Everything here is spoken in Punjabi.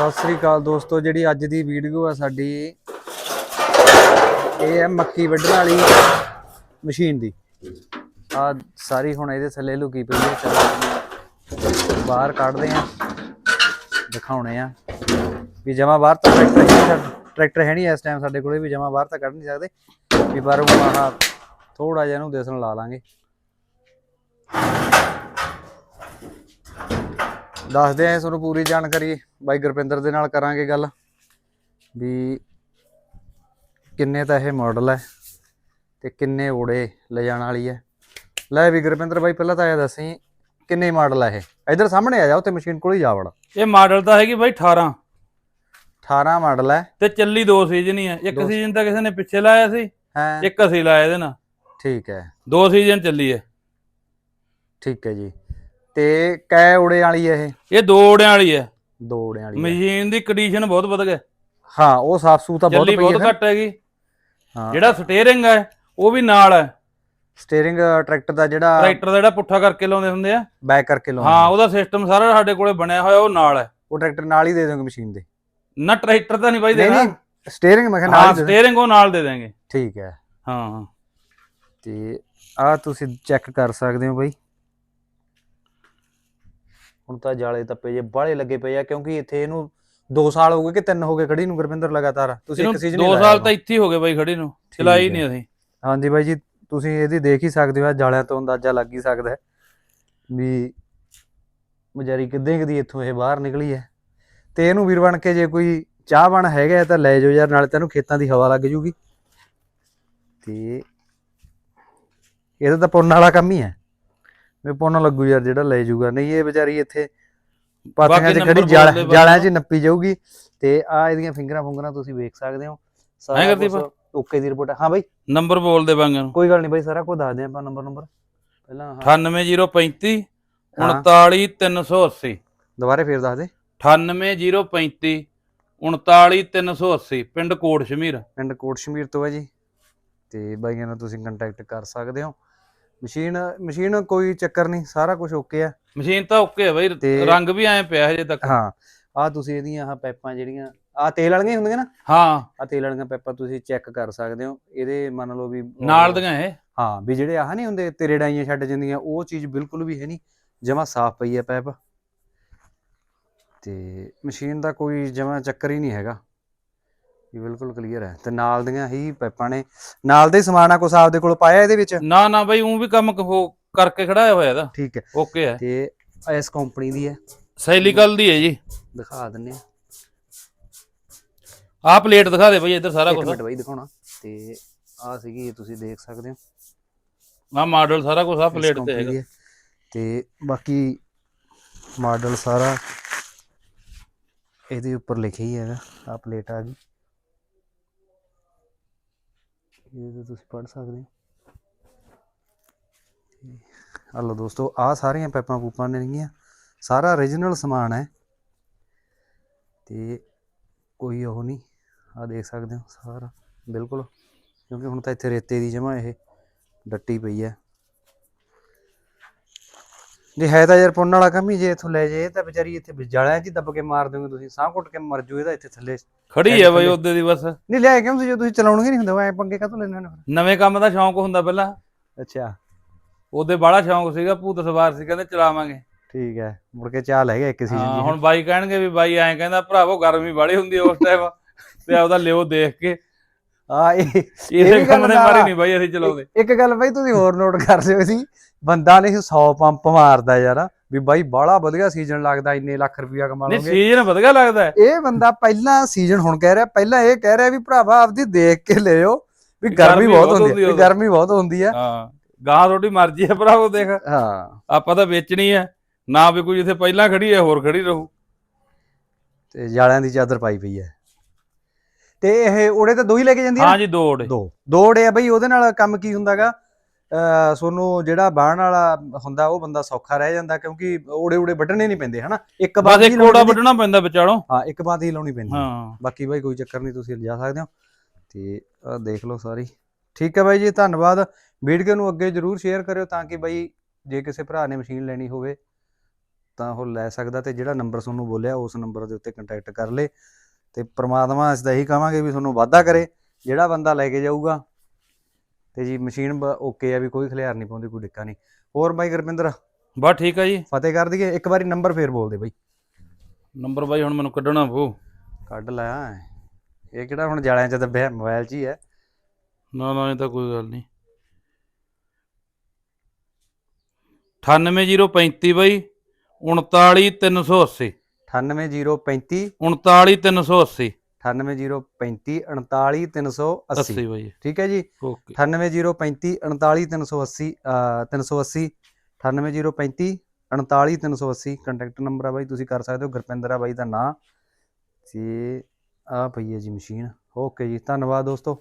ਸਤਿ ਸ੍ਰੀ ਅਕਾਲ ਦੋਸਤੋ, ਜਿਹੜੀ ਅੱਜ ਦੀ ਵੀਡੀਓ ਆ ਸਾਡੀ, ਇਹ ਹੈ ਮੱਕੀ ਵੱਢਣ ਵਾਲੀ ਮਸ਼ੀਨ ਦੀ। ਆ ਸਾਰੀ ਹੁਣ ਇਹਦੇ ਥੱਲੇ ਲੁਕੀ ਪਈ ਹੈ ਚਲੋ ਬਾਹਰ ਕੱਢਦੇ ਆ, ਦਿਖਾਉਣੇ ਆ ਵੀ ਜਮਾ ਬਾਹਰ ਤਾਂ ਟਰੈਕਟਰ ਹੈ ਟਰੈਕਟਰ ਹੈ ਨਹੀਂ ਇਸ ਟਾਈਮ ਸਾਡੇ ਕੋਲੇ ਵੀ ਜਮਾ ਬਾਹਰ ਤਾਂ ਕੱਢ ਨਹੀਂ ਸਕਦੇ। ਵੀ ਬਾਹਰੋਂ ਆਹ ਥੋੜਾ ਜਿਹਾ ਇਹਨੂੰ ਦਿਸਣ ਲਾ ਲਾਂਗੇ। ਦੱਸਦੇ ਆ ਤੁਹਾਨੂੰ ਪੂਰੀ ਜਾਣਕਾਰੀ। ਬਾਈ ਗੁਰਪਿੰਦਰ ਦੇ ਨਾਲ ਕਰਾਂਗੇ ਗੱਲ। ਵੀ ਕਿੰਨੇ ਤਾਂ ਇਹ ਮਾਡਲ ਹੈ ਤੇ ਕਿੰਨੇ ਓੜੇ ਲੈ ਜਾਣ ਵਾਲੀ ਹੈ ਲੈ ਵੀ ਗੁਰਪਿੰਦਰ ਬਾਈ ਪਹਿਲਾਂ ਤਾਂ ਇਹ ਦੱਸੀ ਕਿੰਨੇ ਮਾਡਲ ਹੈ ਇਹ? ਇਧਰ ਸਾਹਮਣੇ ਆ ਜਾ ਉੱਥੇ ਮਸ਼ੀਨ ਕੋਲ ਹੀ ਜਾ ਵੜ। ਇਹ ਮਾਡਲ ਤਾਂ ਹੈਗੀ ਬਾਈ 18 18 ਮਾਡਲ ਹੈ ਤੇ ਚੱਲੀ ਦੋ ਸੀਜ਼ਨ ਹੀ ਆ। ਇੱਕ ਸੀਜ਼ਨ ਤਾਂ ਕਿਸੇ ਨੇ ਪਿੱਛੇ ਲਾਇਆ ਸੀ ਹੈ। ਇੱਕ ਅਸੀਂ ਲਾਇਆ ਇਹਦੇ ਨਾਲ। ਠੀਕ ਹੈ। ਦੋ ਸੀਜ਼ਨ ਚੱਲੀ ਹੈ ਠੀਕ ਹੈ ਜੀ। ਤੇ ਕੈ ਓੜੇ ਵਾਲੀ ਹੈ ਇਹ? ਇਹ ਦੋ ਓੜਿਆਂ ਵਾਲੀ ਹੈ। ਦੋ ਓੜੇ ਵਾਲੀ ਹੈ। ਮਸ਼ੀਨ ਦੀ ਕੰਡੀਸ਼ਨ ਬਹੁਤ ਵਧ ਗਈ। ਹਾਂ ਉਹ ਸਾਫ਼ ਸੂ ਤਾਂ ਬਹੁਤ ਚੱਲੀ ਪਈ ਬਹੁਤ ਹੈ ਘੱਟ ਹੈਗੀ। ਹਾਂ। ਜਿਹੜਾ ਸਟੀਅਰਿੰਗ ਹੈ ਉਹ ਵੀ ਨਾਲ ਹੈ। ਸਟੀਅਰਿੰਗ ਟਰੈਕਟਰ ਦਾ ਜਿਹੜਾ ਟਰੈਕਟਰ ਦਾ ਜਿਹੜਾ ਪੁੱਠਾ ਕਰਕੇ ਲਾਉਂਦੇ ਹੁੰਦੇ ਆ। ਬੈਕ ਕਰਕੇ ਲਾਉਂਦਾ ਹਾਂ ਉਹਦਾ ਸਿਸਟਮ ਸਾਰਾ ਸਾਡੇ ਕੋਲੇ ਬਣਿਆ ਹੋਇਆ ਉਹ ਨਾਲ ਹੈ। ਉਹ ਟਰੈਕਟਰ ਨਾਲ ਹੀ ਦੇ ਦੋਗੇ ਮਸ਼ੀਨ ਦੇ? ਨਾ ਟਰੈਕਟਰ ਤਾਂ ਨਹੀਂ ਬਾਈ ਨਹੀਂ ਦੇਣਾ। ਨਹੀਂ ਸਟੀਅਰਿੰਗ ਮੈਂ ਕਿਹਾ ਨਾਲ ਹਾਂ ਹੀ ਦੇ ਦਿਓ। ਸਟੀਅਰਿੰਗ ਉਹ ਨਾਲ ਦੇ ਦਾਂਗੇ ਠੀਕ ਹੈ। ਹਾਂ। ਤੇ ਆ ਤੁਸੀਂ ਚੈੱਕ ਕਰ ਸਕਦੇ ਹੋ ਬਾਈ। ਹੁਣ ਤਾਂ ਜਾਲੇ ਤੱਪੇ ਜੇ ਬਾਹਲੇ ਲੱਗੇ ਪਏ ਆ ਕਿਉਂਕਿ ਇੱਥੇ ਇਹਨੂੰ 2 ਸਾਲ ਹੋ ਗਏ ਕਿ 3 ਹੋ ਗਏ ਖੜੀ ਨੂੰ ਗੁਰਵਿੰਦਰ ਲਗਾਤਾਰ। ਤੁਸੀਂ ਇੱਕ ਸੀਜ਼ਨ ਦੋ ਸਾਲ ਤਾਂ ਇੱਥੇ ਹੀ ਹੋ ਗਏ ਬਾਈ ਖੜੀ ਨੂੰ ਚਲਾਈ। ਨਹੀਂ ਅਸੀਂ। ਹਾਂਜੀ ਬਾਈ ਜੀ ਤੁਸੀਂ ਇਹਦੀ ਦੇਖ ਹੀ ਸਕਦੇ ਹੋ ਜਾਲਿਆਂ ਤੋਂ ਅੰਦਾਜ਼ਾ ਲੱਗ ਹੀ ਸਕਦਾ ਹੈ ਵੀ ਵਿਚਾਰੀ ਕਿੱਦਾਂ ਕਦੀ ਇੱਥੋਂ ਇਹ ਬਾਹਰ ਨਿਕਲੀ ਹੈ। ਤੇ ਇਹਨੂੰ ਵੀਰ ਬਣ ਕੇ ਜੇ ਕੋਈ ਚਾਹ ਬਣ ਹੈਗਾ ਤਾਂ ਲੈ ਜਾਓ ਯਾਰ ਨਾਲੇ ਤੈਨੂੰ ਖੇਤਾਂ ਦੀ ਹਵਾ ਲੱਗ ਜੂਗੀ। ਤੇ ਇਹਦਾ ਤਾਂ ਪੁੰਨ ਵਾਲਾ ਕੰਮ ਹੀ ਹੈ। ਵੀ ਪੁੰਨ ਲੱਗੂ ਯਾਰ ਜਿਹੜਾ ਲੈ ਜਾਊਗਾ। ਨਹੀਂ ਇਹ ਵਿਚਾਰੀ ਇੱਥੇ ਪਾਥੀਆਂ 'ਚ ਖੜੀ ਜਾਲ- 'ਚ ਨੱਪੀ ਜਾਊਗੀ। ਤੇ ਆ ਇਹਦੀਆਂ ਫਿੰਗਰਾਂ ਫੁੰਗਰਾਂ ਤੁਸੀਂ ਵੇਖ ਸਕਦੇ ਹੋ। ਸਾਰਾ? ਕੁਛ ਓਕੇ ਦੀ ਰਿਪੋਰਟ ਹਾਂ ਬਾਈ। ਨੰਬਰ ਬੋਲ ਦੇ ਬਾਂਗਾਂ ਕੋਈ ਗੱਲ ਨਹੀਂ ਬਾਈ ਸਾਰਾ ਕੁਝ ਦੱਸ ਦਿਆਂ ਆਪਾਂ ਨੰਬਰ ਨੰਬਰ ਪਹਿਲਾਂ ਆਹ 98035 ਹਾਂ। 39380 ਦੁਬਾਰੇ ਫੇਰ ਦੱਸ ਦੇ। 98035 39380 ਪਿੰਡ ਕੋਟ ਸ਼ਮੀਰ। ਪਿੰਡ ਕੋਟ ਸ਼ਮੀਰ ਤੋਂ ਹੈ ਜੀ। ਤੇ ਬਾਈਆਂ ਨਾਲ ਤੁਸੀਂ ਕੰਟੈਕਟ ਕਰ ਸਕਦੇ ਹੋ। ਮਸ਼ੀਨ ਮਸ਼ੀਨ ਕੋਈ ਚੱਕਰ ਨਹੀਂ ਸਾਰਾ ਕੁਝ ਓਕੇ ਆ। ਮਸ਼ੀਨ ਤਾਂ ਓਕੇ ਹੈ ਬਈ ਤੇ- ਰੰਗ ਵੀ ਐ ਪਿਆ ਹਜੇ ਤੱਕ। ਹਾਂ ਆ ਤੁਸੀਂ ਇਹਦੀਆਂ ਆਹ ਪੈਪਾਂ ਜਿਹੜੀਆਂ ਆ ਤੇਲ ਵਾਲੀਆਂ ਹੀ ਹੁੰਦੀਆਂ ਨਾ? ਹਾਂ। ਆ ਤੇਲ ਵਾਲੀਆਂ ਪੈਪਾਂ ਤੁਸੀਂ ਚੈੱਕ ਕਰ ਸਕਦੇ ਹੋ ਇਹਦੇ ਮੰਨ ਲਓ ਵੀ ਨਾਲ ਦੀਆਂ ਇਹ? ਹਾਂ ਵੀ ਜਿਹੜੇ ਆਹ ਨਹੀਂ ਹੁੰਦੇ ਤੇਰੇ ਡਾਈਆਂ ਛੱਡ ਜਾਂਦੀਆਂ ਉਹ ਚੀਜ਼ ਬਿਲਕੁਲ ਵੀ ਹੈ ਨਹੀਂ ਜਮਾ ਸਾਫ਼ ਪਈ ਹੈ ਪੈਪ ਤੇ ਮਸ਼ੀਨ ਦਾ ਕੋਈ ਜਮਾ ਚੱਕਰ ਹੀ ਨਹੀਂ ਹੈਗਾ। ਇਹ ਬਿਲਕੁਲ ਕਲੀਅਰ ਹੈ। ਤੇ ਨਾਲ ਦੀਆਂ ਹੀ ਪੈਪਾਂ ਨੇ। ਨਾਲ ਦੇ ਹੀ ਸਮਾਨ ਆ ਕੁਛ ਆਪਦੇ ਕੋਲ ਪਾਇਆ ਇਹਦੇ ਵਿੱਚ? ਨਾ ਨਾ ਬਈ ਉਹ ਵੀ ਕੰਮ ਉਹ ਕਰਕੇ ਖੜਾਇਆ ਹੋਇਆ ਇਹਦਾ। ਠੀਕ ਹੈ। ਓਕੇ ਹੈ। ਤੇ ਇਸ ਕੰਪਨੀ ਦੀ ਹੈ? ਸਾਈਲੀਕਲ ਦੀ ਹੈ ਜੀ। ਦਿਖਾ ਦਿੰਨੇ ਆ। ਪਲੇਟ ਦਿਖਾ ਦੇ ਬਈ ਇੱਧਰ ਸਾਰਾ ਇੱਕ ਕੁਝ ਮਿੰਟ ਬਾਈ ਦਿਖਾਉਣਾ। ਤੇ ਆ ਸੀਗੀ ਤੁਸੀਂ ਦੇਖ ਸਕਦੇ ਹੋ। ਆਹ ਮਾਡਲ ਸਾਰਾ ਕੁਝ ਇਸ ਪਲੇਟ ਤੇ ਹੈਗਾ। ਹੈ। ਤੇ ਬਾਕੀ ਮਾਡਲ ਸਾਰਾ ਇਹਦੇ ਉੱਪਰ ਲਿਖਿਆ ਹੀ ਹੈਗਾ। ਆ ਪਲੇਟ ਆ ਗਈ। ਇਹਦੇ ਤੇ ਤੁਸੀਂ ਪੜ੍ਹ ਸਕਦੇ ਹੋ। ਆ ਲਓ ਦੋਸਤੋ ਆ ਸਾਰੀਆਂ ਪੈਪਾਂ ਪੂਪਾਂ ਨੇਗੀਆਂ ਸਾਰਾ origignal ਸਮਾਨ ਹੈ। ਤੇ ਕੋਈ ਉਹ ਨਹੀਂ। ਆ ਦੇਖ ਸਕਦੇ ਹੋ ਸਾਰਾ। ਬਿਲਕੁਲ। ਕਿਉਂਕਿ ਹੁਣ ਤਾਂ ਇੱਥੇ ਰੇਤੇ ਦੀ ਜਮਾ ਇਹ। ਡੱਟੀ ਪਈ ਹੈ। ਜੇ ਹੈ ਤਾਂ ਯਾਰ ਪੁੰਨ ਵਾਲਾ ਕੰਮ ਹੀ ਜੇ ਇੱਥੋਂ ਲੈ ਜੇ ਤਾਂ ਵਿਚਾਰੀ ਇੱਥੇ ਵਿਜਾਲਿਆਂ 'ਚ ਹੀ ਦੱਬ ਕੇ ਮਾਰ ਦਿਓਗੇ ਤੁਸੀਂ ਸਾਹ ਘੁੱਟ ਕੇ ਮਰ ਜੂ ਇਹਦਾ ਇੱਥੇ ਥੱਲੇ ਖੜੀ ਹੈ ਬਈ ਉਹਦੇ ਦੀ ਬਸ। ਨਹੀਂ ਲਿਆ ਕਿਉਂ ਤੁਸੀਂ ਜੇ ਤੁਸੀਂ ਚਲਾਉਣਗੇ ਨਹੀਂ ਹੁੰਦਾ ਐ ਪੰਗੇ ਕਾਹਤੋਂ ਲੈਣੇ ਨੇ ਫਿਰ? ਨਵੇਂ ਕੰਮ ਦਾ ਸ਼ੌਂਕ ਹੁੰਦਾ ਪਹਿਲਾਂ। ਅੱਛਾ। ਉਹਦੇ ਬੜਾ ਸ਼ੌਂਕ ਸੀਗਾ ਭੂਤ ਸਵਾਰ ਸੀ ਕਹਿੰਦੇ ਚਲਾਵਾਂਗੇ। ਠੀਕ ਹੈ ਮੁੜ ਕੇ ਚਾਲ ਹੈਗਾ ਇੱਕ ਸੀਜ਼ਨ ਹਾਂ ਦੀ। ਹੁਣ ਬਾਈ ਕਹਿਣਗੇ ਵੀ ਬਾਈ ਐਂ ਕਹਿੰਦਾ ਭਰਾਵੋ ਗਰਮੀ ਬਾੜੀ ਹੁੰਦੀ ਆ ਉਸ ਟਾਈਮ ਤੇ ਆਪਦਾ ਲਿਓ ਦੇਖ ਕੇ ਆ ਇਹ ਇਸੇ ਵੀ ਕੰਮ ਦੇ ਮਾਰੀ। ਨਹੀਂ ਬਾਈ ਅਸੀਂ ਚਲਾਉਂਦੇ। ਇੱਕ ਗੱਲ ਬਾਈ ਤੁਸੀਂ ਹੋਰ ਨੋਟ ਕਰ ਲਿਓ ਸੀ ਬੰਦਾ ਨਹੀਂ 100 ਪੰਪ ਮਾਰਦਾ ਯਾਰ। ਵੀ ਬਾਈ ਬਾਹਲਾ ਵਧੀਆ ਸੀਜ਼ਨ ਲੱਗਦਾ ਇੰਨੇ ਲੱਖ ਰੁਪਇਆ ਕਮਾ ਨਹੀਂ ਲਓਗੇ। ਸੀਜ਼ਨ ਵਧੀਆ ਲੱਗਦਾ ਹੈ। ਇਹ ਬੰਦਾ ਪਹਿਲਾਂ ਸੀਜ਼ਨ ਹੁਣ ਕਹਿ ਰਿਹਾ ਪਹਿਲਾਂ ਇਹ ਕਹਿ ਰਿਹਾ ਵੀ ਭਰਾਵਾ ਆਪਦੀ ਦੇਖ ਕੇ ਲਿਓ ਵੀ ਗਰਮੀ ਬਹੁਤ ਹੁੰਦੀ ਹੈ। ਗਰਮੀ ਬਹੁਤ ਹੁੰਦੀ ਹੈ। ਹਾਂ ਗਾਂ ਤੁਹਾਡੀ ਮਰਜ਼ੀ ਹੈ ਭਰਾਵੋ ਦੇਖ। ਹਾਂ। ਆਪਾਂ ਤਾਂ ਵੇਚਣੀ ਹੈ। ਨਾ ਵੀ ਕੋਈ ਜਿੱਥੇ ਪਹਿਲਾਂ ਖੜੀ ਹੈ ਹੋਰ ਖੜੀ ਰਹੂ। ਤੇ ਜਾਲਿਆਂ ਦੀ ਚਾਦਰ ਪਾਈ ਪਈ ਹੈ। ਤੇ ਇਹ ਉਹਦੇ ਤਾਂ ਦੋ ਹੀ ਲੈ ਕੇ ਜਾਂਦੀ ਹੈ ਹਾਂ ਜੀ ਦੋ ਓੜੇ ਦੋ। ਦੋ ਓੜੇ ਆ ਬਈ ਉਹਦੇ ਨਾਲ ਕੰਮ ਕੀ ਹੁੰਦਾਗਾ? ਸੋਨੂੰ ਜਿਹੜਾ ਬਾਹਣ ਵਾਲਾ ਹੁੰਦਾ ਉਹ ਬੰਦਾ ਸੌਖਾ ਰਹਿ ਜਾਂਦਾ ਕਿਉਂਕਿ ਓੜੇ ਓੜੇ ਵੱਢਣੇ ਨਹੀਂ ਪੈਂਦੇ ਹਨਾ? ਇੱਕ ਬਾਤ ਹੀ ਓੜਾ ਪੈਂਦੀ- ਵੱਢਣਾ ਪੈਂਦਾ ਵਿਚਾਲੋਂ। ਹਾਂ ਇੱਕ ਬਾਤ ਹੀ ਲਾਉਣੀ ਪੈਂਦੀ। ਹਾਂ। ਬਾਕੀ ਬਾਈ ਕੋਈ ਚੱਕਰ ਨਹੀਂ ਤੁਸੀਂ ਲਿਜਾ ਸਕਦੇ ਹੋ। ਤੇ ਦੇਖ ਲਓ ਸਾਰੀ। ਠੀਕ ਹੈ ਬਾਈ ਜੀ ਧੰਨਵਾਦ। ਵੀਡੀਓ ਨੂੰ ਅੱਗੇ ਜਰੂਰ ਸ਼ੇਅਰ ਕਰਿਓ ਤਾਂ ਕਿ ਬਾਈ ਜੇ ਕਿਸੇ ਭਰਾ ਨੇ ਮਸ਼ੀਨ ਲੈਣੀ ਹੋਵੇ ਤਾਂ ਉਹ ਲੈ ਸਕਦਾ ਤੇ ਜਿਹੜਾ ਨੰਬਰ ਤੁਹਾਨੂੰ ਬੋਲਿਆ ਉਸ ਨੰਬਰ ਦੇ ਉੱਤੇ ਕੰਟੈਕਟ ਕਰ ਲੇ। ਤੇ ਪ੍ਰਮਾਤਮਾ ਇਸ ਦਾ ਇਹੀ ਕਹਾਂਗੇ ਵੀ ਤੁਹਾਨੂੰ ਵਾਅਦਾ ਕਰੇ ਜਿਹੜਾ ਬੰਦਾ ਲੈ ਕੇ ਜਾਊਗਾ। ਤੇ ਜੀ ਮਸ਼ੀਨ ਓਕੇ ਆ ਵੀ ਕੋਈ ਖਲਿਆਰ ਨਹੀਂ ਪਾਉਂਦੀ ਕੋਈ ਡਿੱਕਾ ਨਹੀਂ। ਹੋਰ ਬਾਈ ਗੁਰਪਿੰਦਰ ਬਸ ਠੀਕ ਆ ਜੀ। ਫਤਿਹ ਕਰ ਦਈਏ ਇੱਕ ਵਾਰੀ ਨੰਬਰ ਫੇਰ ਬੋਲ ਦੇ ਬਾਈ। ਨੰਬਰ ਬਾਈ ਹੁਣ ਮੈਨੂੰ ਕੱਢਣਾ ਪਊ। ਕੱਢ ਲੈ ਇਹ ਕਿਹੜਾ ਹੁਣ ਜਾਲਿਆਂ 'ਚ ਦੱਬਿਆ ਮੋਬਾਈਲ 'ਚ ਹੀ ਹੈ ਨਾ ਨਾ ਇਹ ਤਾਂ ਕੋਈ ਗੱਲ ਨਹੀਂ। 98035 ਬਾਈ 39380 98035 39380 98035 39380 80 ਬਾਈ ਠੀਕ ਹੈ ਜੀ ਓਕੇ 98035 39380 380 98035 39380 ਕੰਟੈਕਟ ਨੰਬਰ ਆ ਬਾਈ ਤੁਸੀਂ ਕਰ ਸਕਦੇ ਹੋ ਗੁਰਪਿੰਦਰ ਆ ਬਾਈ ਦਾ ਨਾਂ ਤੇ ਆ ਪਈ ਹੈ ਜੀ ਮਸ਼ੀਨ ਓਕੇ ਜੀ ਧੰਨਵਾਦ ਦੋਸਤੋ